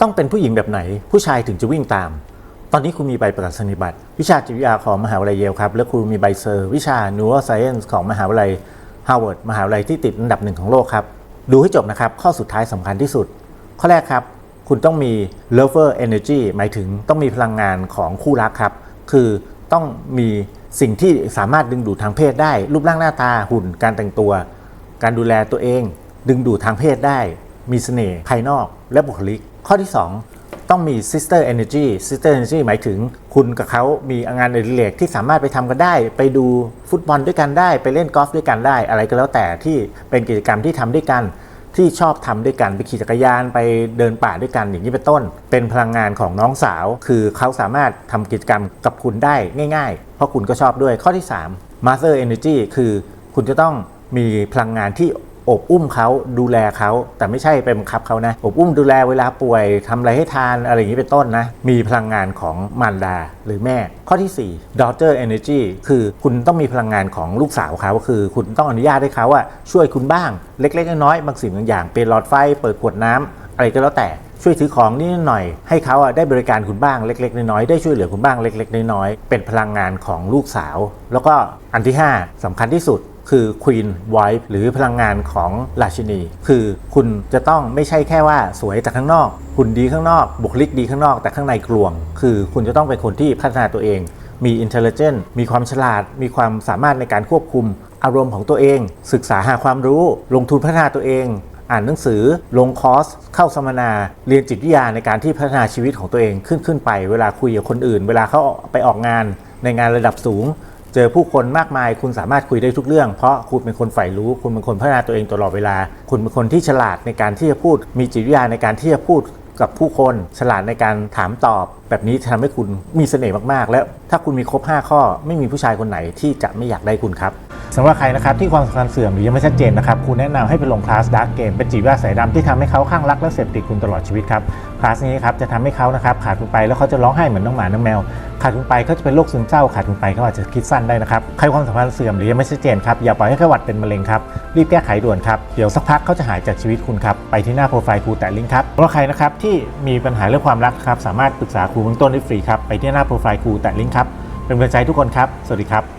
ต้องเป็นผู้หญิงแบบไหน ผู้ชายถึงจะวิ่งตาม ตอนนี้คุณมีใบประกาศนียบัตร วิชาจิตวิทยาของมหาวิทยาลัยเยลครับ และคุณมีใบเซอร์ วิชา Neuroscience ของมหาวิทยาลัยฮาร์วาร์ดมหาวิทยาลัยที่ติดอันดับหนึ่งของโลกครับ ดูให้จบนะครับ ข้อสุดท้ายสำคัญที่สุด ข้อแรกครับ คุณต้องมี lover energy หมายถึงต้องมีพลังงานของคู่รักครับ คือต้องมีสิ่งที่สามารถดึงดูดทางเพศได้ รูปร่างหน้าตาหุ่น การแต่งตัว การดูแลตัวเอง ดึงดูดทางเพศได้ มีเสน่ห์ภายนอกและบุคลิก ข้อที่ 2 ต้องมี sister energy sister energy หมายถึงคุณกับเขามีงานอดิเรกที่สามารถไปทำกันได้ ไปดูฟุตบอลด้วยกันได้ ไปเล่นกอล์ฟด้วยกันได้ อะไรก็แล้วแต่ที่เป็นกิจกรรมที่ทำด้วยกันที่ชอบทำด้วยกันไปขี่จักรยานไปเดินป่าด้วยกันอย่างนี้เป็นต้น เป็นพลังงานของน้องสาว คือเขาสามารถทำกิจกรรมกับคุณได้ง่าย ๆ เพราะคุณก็ชอบด้วยข้อที่ 3 Mother Energy คือคุณจะต้องมีพลังงานที่ อบอุ้มเขาดูแลเขาแต่ไม่ใช่ไปบังคับเขานะอบอุ้มดูแลเวลาป่วยทำอะไรให้ทานอะไรอย่างนี้เป็นต้นนะ มีพลังงานของมารดาหรือแม่ ข้อที่ 4 daughter energy คือคุณต้องมีพลังงานของลูกสาวเขาคือ คุณต้องอนุญาตให้เขาว่าช่วยคุณบ้างเล็กๆน้อยๆบางสิ่งบางอย่างเปลี่ยนหลอดไฟเปิดขวดน้ำอะไรก็แล้วแต่ช่วยถือของนิดหน่อย ให้เขาอะได้บริการคุณบ้างเล็ก ๆ น้อยๆได้ช่วยเหลือคุณบ้างเล็ก ๆ น้อยๆเป็นพลังงานของลูกสาว แล้วก็อันที่ 5สำคัญที่สุด คือ Queen Wife หรือพลังงานของราชินี คือคุณจะต้องไม่ใช่แค่ว่าสวยจากข้างนอกหุ่นดีข้างนอก บุคลิกดีข้างนอก แต่ข้างในกลวง คือคุณจะต้องเป็นคนที่พัฒนาตัวเอง มี intelligent มีความฉลาด มีความสามารถในการควบคุม อารมณ์ของตัวเอง ศึกษาหาความรู้ ลงทุนพัฒนาตัวเองอ่านหนังสือลงคอร์ส เข้าสัมมนา เรียนจิตวิทยาในการที่พัฒนาชีวิตของตัวเองขึ้นขึ้นไป เวลาคุยกับคนอื่น เวลาเขาไปออกงานในงานระดับสูง เจอผู้คนมากมายคุณสามารถคุยได้ทุกเรื่อง เพราะคุณเป็นคนใฝ่รู้ คุณเป็นคนพัฒนาตัวเองตลอดเวลา คุณเป็นคนที่ฉลาดในการที่จะพูด มีจิตวิทยาในการที่จะพูดกับผู้คนฉลาดในการถามตอบ แบบนี้จะทำให้คุณมีเสน่ห์มากๆ แล้วถ้าคุณมีครบ 5 ข้อ ไม่มีผู้ชายคนไหนที่จะไม่อยากได้คุณครับ สำหรับใครนะครับที่ความสัมพันธ์เสื่อมหรือยังไม่ชัดเจนนะครับคุณแนะนำให้ไปลงคลาสดาร์กเกมเป็นจิตวิทยาสายดำที่ทำให้เขาข้างรักและเสพติดคุณตลอดชีวิตครับคลาสนี้ครับจะทำให้เขานะครับขาดคุณไปแล้วเขาจะร้องไห้เหมือนน้องหมาน้องแมว ขาดคุณไปเขาจะเป็นโรคซึมเศร้าขาดคุณไปเขาอาจจะคิดสั้นได้นะครับใครความสัมพันธ์เสื่อมหรือยังไม่ชัดเจนครับอย่าปล่อยให้ขาหวัดเป็นมะเร็งครับรีบแก้ไขด่วนครับเดี๋ยวสักพักเขาจะหายจากชีวิตคุณครับไปที่หน้าโปรไฟล์ครูแตะลิงก์ครับสำหรับใครนะครับที่มีปัญหาเรื่องความรักครับสามารถปรึกษาครูเบื้องต้นได้ฟรีครับไปที่หน้าโปรไฟล์ครูแตะลิงก์ครับเป็นกำลังใจทุกคนครับสวัสดีครับ